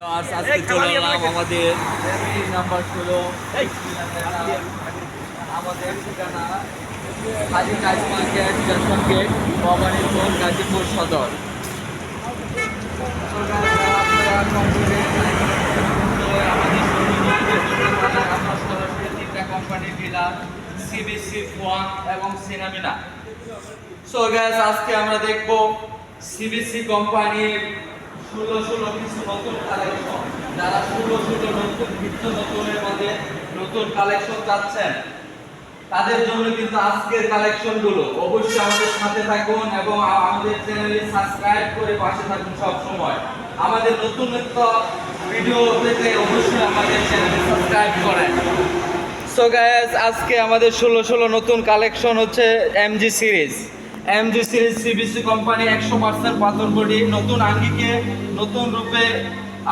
আজ আজকে চলে এলাম আমাদের নাম্বার ষোলো। আমাদের ঠিকানা হাজি টাইস market station gate Bhabanipur Gazipur Sadar. আপনারা কম্পিউটারে আমাদের showroom-এ আমরা সরাসরি তিনটা কোম্পানির ডিলার সিবিসি ফোয়ান এবং সিনামিনা সো গ্যাস আজকে আমরা দেখব সিবিসি কোম্পানির ষোলো ষোলো কিছু নতুন কালেকশন যারা ষোলো ষোলো নতুন নিত্য নতুনের মধ্যে নতুন কালেকশন চাচ্ছেন, তাদের জন্য কিন্তু আজকের কালেকশনগুলো অবশ্যই আমাদের সাথে থাকুন এবং আমাদের চ্যানেলে সাবস্ক্রাইব করে পাশে থাকুন সব সময় আমাদের নতুন ভিডিও পেতে অবশ্যই আমাদের চ্যানেলে সাবস্ক্রাইব করেন। সো গাইস আজকে আমাদের ষোলো ষোলো নতুন কালেকশন হচ্ছে MG series MG series CBC company একশো পার্সেন্ট পাথর বডি, নতুন আঙ্গিকে নতুন রূপে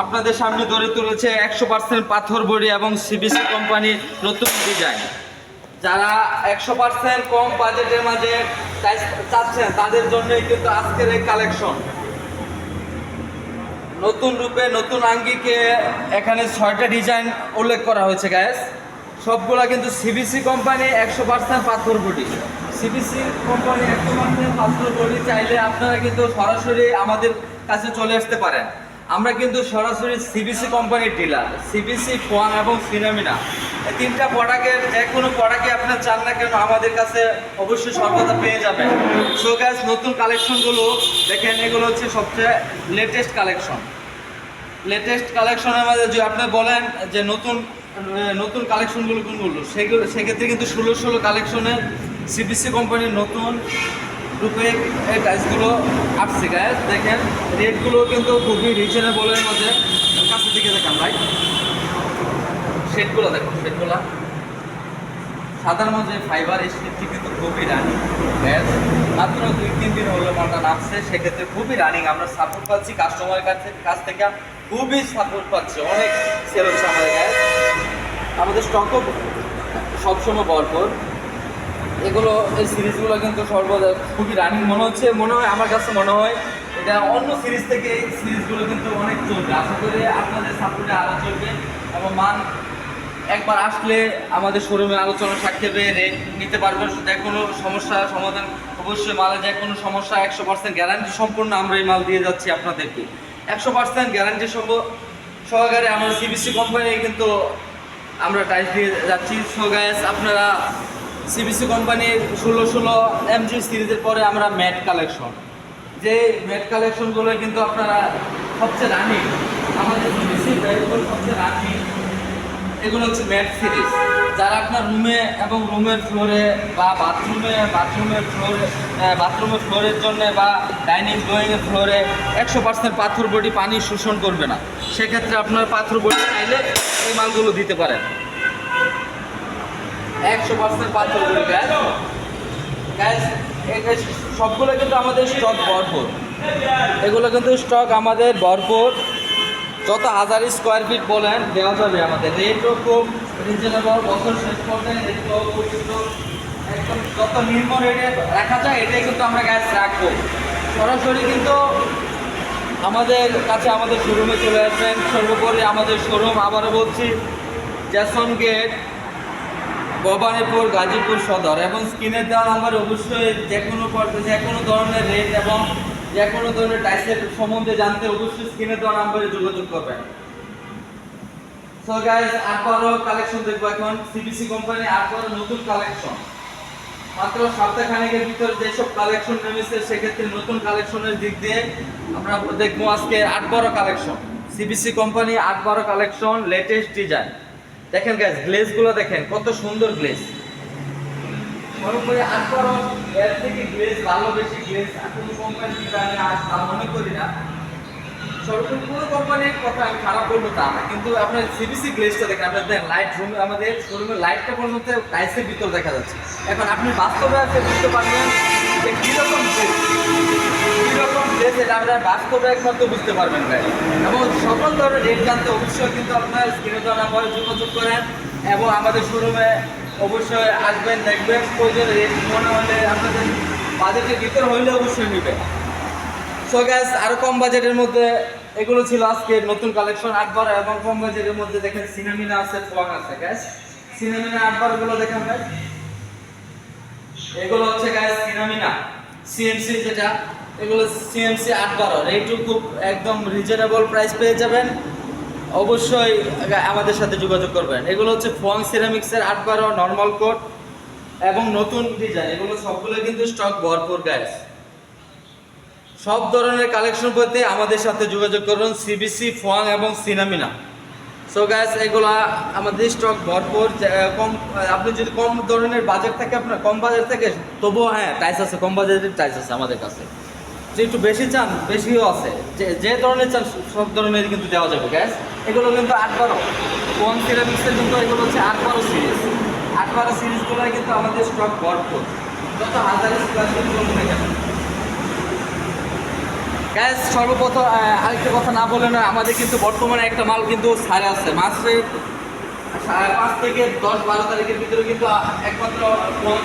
আপনাদের সামনে ধরে তুলেছে একশো পার্সেন্ট পাথর বডি এবং সিবিসি কোম্পানি নতুন ডিজাইন যারা একশো পার্সেন্ট কম বাজেটের মাঝে চাচ্ছেন, তাদের জন্যই কিন্তু আজকের এই কালেকশন নতুন রূপে নতুন আঙ্গিকে এখানে ছয়টা ডিজাইন উল্লেখ করা হয়েছে গ্যাস সবগুলা কিন্তু সিবিসি কোম্পানি একশো পার্সেন্ট পাথর বডি। সিবিসি কোম্পানি একশো পার্সেন্ট পাথর বডি চাইলে আপনারা কিন্তু সরাসরি আমাদের কাছে চলে আসতে পারেন। আমরা কিন্তু সরাসরি সিবিসি কোম্পানির ডিলার সিবিসি ফোন এবং সিনামিনা এই তিনটা প্রোডাক্টের যে কোনো প্রোডাক্টই আপনার চান না কেন, আমাদের কাছে অবশ্যই সর্বদা পেয়ে যাবেন। সো গ্যাস নতুন কালেকশনগুলো দেখেন, এগুলো হচ্ছে সবচেয়ে লেটেস্ট কালেকশন লেটেস্ট কালেকশনের মধ্যে যদি আপনি বলেন যে নতুন নতুন কালেকশনগুলো কোনগুলো, সেগুলো, সেক্ষেত্রে কিন্তু ষোলো ষোলো কালেকশনের সিবিসি কোম্পানির নতুন রূপে এই আসছে গায়ে দেখেন রেটগুলো কিন্তু খুবই রিজনেবলের মধ্যে। কাছে দিকে দেখান ভাই। শেডগুলো দেখো শেডগুলো সাদার মধ্যে ফাইবার স্টিচটি কিন্তু খুবই রানিং ব্যাস মাত্র দুই, তিন দিন হলো মালটা নামছে। সেক্ষেত্রে খুবই রানিং আমরা সাপোর্ট পাচ্ছি কাস্টমারের কাছে কাছ থেকে। খুবই সাপোর্ট পাচ্ছি। অনেক সেল হচ্ছে আমাদের গায়ে আমাদের স্টকও সবসময় ভরপুর। এগুলো, এই সিরিজগুলো কিন্তু সর্বদা খুবই রানিং মনে হচ্ছে, মনে হয়, আমার কাছে মনে হয় এটা অন্য সিরিজ থেকে এই সিরিজগুলো কিন্তু অনেক চলবে। আশা করি আপনাদের সাপোর্টে আরও চলবে এবং মান একবার আসলে আমাদের শোরুমে আলোচনা সাক্ষেপে রেট নিতে পারবেন যে কোনো সমস্যা, সমাধান, অবশ্যই মালে যে কোনো সমস্যা, একশো পার্সেন্ট গ্যারান্টি সম্পূর্ণ আমরা এই মাল দিয়ে যাচ্ছি আপনাদেরকে। একশো পার্সেন্ট গ্যারান্টি সহ সহকারে আমার সিবিসি কোম্পানি কিন্তু আমরা টাইস দিয়ে যাচ্ছি। সো গ্যাস আপনারা সিবিসি কোম্পানির ষোলো ষোলো এমজি সিরিজের পরে আমরা ম্যাট কালেকশন। যে ম্যাট কালেকশনগুলো কিন্তু আপনারা সবচেয়ে রানিং, আমাদের সিবিসি ব্যাগগুলো সবচেয়ে রানিং, এগুলো হচ্ছে ম্যাট সিরিজ। যারা আপনার রুমে এবং রুমের ফ্লোরে বা বাথরুমে বাথরুমের ফ্লোরে বাথরুমের ফ্লোরের জন্য বা ডাইনিং ড্রয়িংয়ের ফ্লোরে একশো পার্সেন্ট পাথর বডি পানি শোষণ করবে না। সেক্ষেত্রে আপনার পাথর বডি চাইলে এই মালগুলো দিতে পারেন। একশো পার্সেন্ট পাথর বডি গ্যাস গ্যাস সবগুলো কিন্তু আমাদের স্টক ভরপুর। এগুলো কিন্তু স্টক আমাদের ভরপুর। যত হাজার স্কোয়ার ফিট বলেন, দেওয়া যাবে আমাদের। রেটও খুব রিজনেবল বছর শেষ সুন্দর একদম যত নিম্ন রেটে রাখা যায়, এটাই কিন্তু আমরা গ্যাস রাখব। সরাসরি কিন্তু আমাদের কাছে আমাদের শোরুমে চলে আসবেন। সর্বোপরি আমাদের শোরুম আবারও বলছি জ্যাসন গেট ভবানীপুর গাজীপুর সদর এবং স্ক্রিনের দেওয়া নাম্বার অবশ্যই যে কোনো যে কোনো ধরনের রেট এবং যে কোনো ধরনের টাইসের সম্বন্ধে জানতে অবশ্যই স্ক্রিনে দেওয়া নাম্বারে যোগাযোগ করবেন। সো গাইস আরবারও কালেকশন দেখব এখন। সিবিসি কোম্পানি আরবারও নতুন কালেকশন মাত্র সপ্তাহখানেকের ভিতরে যেসব কালেকশন নেমেছে সেক্ষেত্রে নতুন কালেকশনের দিক দিয়ে আমরা দেখব আজকে আট বড় কালেকশন সিবিসি কোম্পানি আট বড় কালেকশন লেটেস্ট ডিজাইন দেখেন গ্যাস গ্লেজগুলো দেখেন, কত সুন্দর গ্লেজ থেকে গ্লেজ কোনো আমি মনে করি না। কোনো কোম্পানির কথা আমি খারাপ তা না, কিন্তু আপনার সিবিসি গ্লেজটা দেখেন দেখেন লাইট আমাদের শোরুমের লাইটটা পর্যন্ত টাইসের ভিতর দেখা যাচ্ছে। এখন আপনি বাস্তবে আছে, বুঝতে পারবেন যে বুঝতে পারবেন এবং সকল ধরনের রেট জানতে অবশ্যই কিন্তু আপনার নাম্বারে যোগাযোগ করেন এবং আমাদের শোরুমে অবশ্যই আসবেন, দেখবেন। প্রয়োজন রেট মনে হলে আপনাদের বাজেটের ভিতর হইলে অবশ্যই নেবেন। সো গ্যাস আরও কম বাজেটের মধ্যে এগুলো ছিল আজকে নতুন কালেকশন আট বারো এবং কম বাজেটের মধ্যে দেখেন সিনেমিনা আছে ফোয়াং আছে গ্যাস সিনেমিনা আট বারো গুলো দেখেন এগুলো হচ্ছে গ্যাস সিনেমিনা সিএমসি যেটা, এগুলো সিএমসি আট বারো রেটও খুব একদম রিজনেবল প্রাইস পেয়ে যাবেন। অবশ্যই আমাদের সাথে যোগাযোগ করবেন। এগুলো হচ্ছে ফোয়াং সিরামিক্সের আট বারো নর্মাল কোট এবং নতুন ডিজাইন এগুলো সবগুলো কিন্তু স্টক ভরপুর গ্যাস সব ধরনের কালেকশন পেতে আমাদের সাথে যোগাযোগ করুন। সিবিসি ফোয়াং এবং সিনামিনা সো গ্যাস এগুলা আমাদের স্টক ভরপুর কম আপনি যদি কম ধরনের বাজেট থাকে, আপনার কম বাজেট থাকে, তবুও হ্যাঁ টাইস আছে, কম বাজেটের টাইস আছে আমাদের কাছে। যে একটু বেশি চান, বেশিও আছে। যে যে ধরনের চান, সব ধরনের কিন্তু দেওয়া যাবে গ্যাস এগুলো কিন্তু আট বারো। ফোন সিরামিক্সের কিন্তু এগুলো হচ্ছে আট বারো সিরিজ আট বারো সিরিজগুলো কিন্তু আমাদের স্টক ভরপুর। যত হাজার স্কোয়ার ফিট বলুন না গ্যাস সর্বপ্রথম আরেকটা কথা না বলে না আমাদের কিন্তু বর্তমানে একটা মাল কিন্তু ছাড়ে আছে। মাসের পাঁচ থেকে দশ বারো তারিখের ভিতরে কিন্তু একমাত্র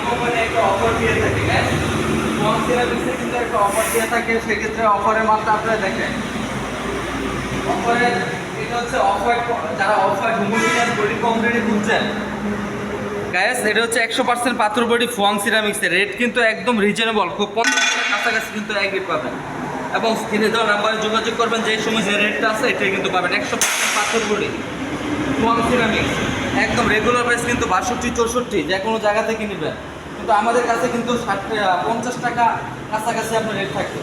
কোম্পানি একটা অফার দিয়ে থাকে গ্যাস কিন্তু একটা অফার থাকে, সেক্ষেত্রে অফারের আপনারা দেখেন। অফারের এটা হচ্ছে অফার যারা অফার বডি এটা হচ্ছে একশো পার্সেন্ট পাথর বডি ফোয়াং সিরামিক্সের। রেট কিন্তু একদম রিজনেবল খুব টাকার কাছাকাছি কিন্তু এক রেট পাবেন। এবং স্ক্রিনে দেওয়া নাম্বারে যোগাযোগ করবেন, যে সময় যে রেটটা আছে, এটাই কিন্তু পাবেন। একশো পাথর সিরামিক্স একদম রেগুলার প্রাইস কিন্তু বাষট্টি, চৌষট্টি, যে কোনো জায়গা থেকে নেবেন। কিন্তু আমাদের কাছে কিন্তু ষাট পঞ্চাশ টাকা কাছাকাছি আপনার রেট থাকবে।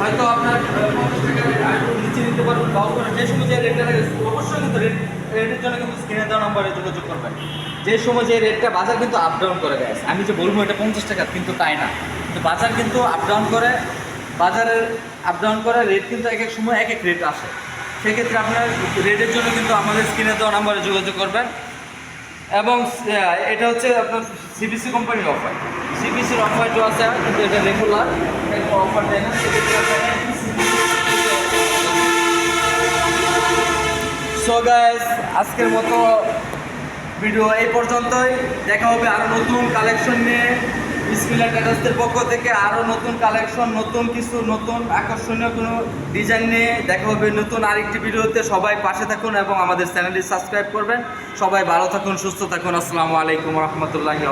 হয়তো আপনার পঞ্চাশ টাকা নিচে নিতে পারবেন করে। যে সময় যে রেটটা অবশ্যই কিন্তু রেট রেটের জন্য কিন্তু স্ক্রিনে দেওয়া নম্বরে যোগাযোগ করবেন। যে সময় যে রেটটা বাজার কিন্তু আপ ডাউন করে গেছে আমি যে বলব এটা পঞ্চাশ টাকা, কিন্তু তাই না। কিন্তু বাজার কিন্তু আপ ডাউন করে বাজারের আপ ডাউন করে রেট কিন্তু এক এক সময় এক এক রেট আসে। সেক্ষেত্রে আপনার রেটের জন্য কিন্তু আমাদের স্ক্রিনে দেওয়া নাম্বারে যোগাযোগ করবেন। এবং এটা হচ্ছে আপনার সিবিসি কোম্পানির অফার সিবিসির অফার যে আছে, কিন্তু এটা রেগুলার অফার দেয় না সো গাইস আজকের মতো ভিডিও এই পর্যন্তই। দেখা হবে আরও নতুন কালেকশন নিয়ে। স্কুলের ট্রেডার্সদের পক্ষ থেকে আরও নতুন কালেকশন নতুন কিছু, নতুন আকর্ষণীয় কোনো ডিজাইন নিয়ে। দেখা হবে নতুন আরেকটি ভিডিওতে। সবাই পাশে থাকুন এবং আমাদের চ্যানেলটি সাবস্ক্রাইব করবেন। সবাই ভালো থাকুন, সুস্থ থাকুন। আসসালামু আলাইকুম রহমতুল্লাহি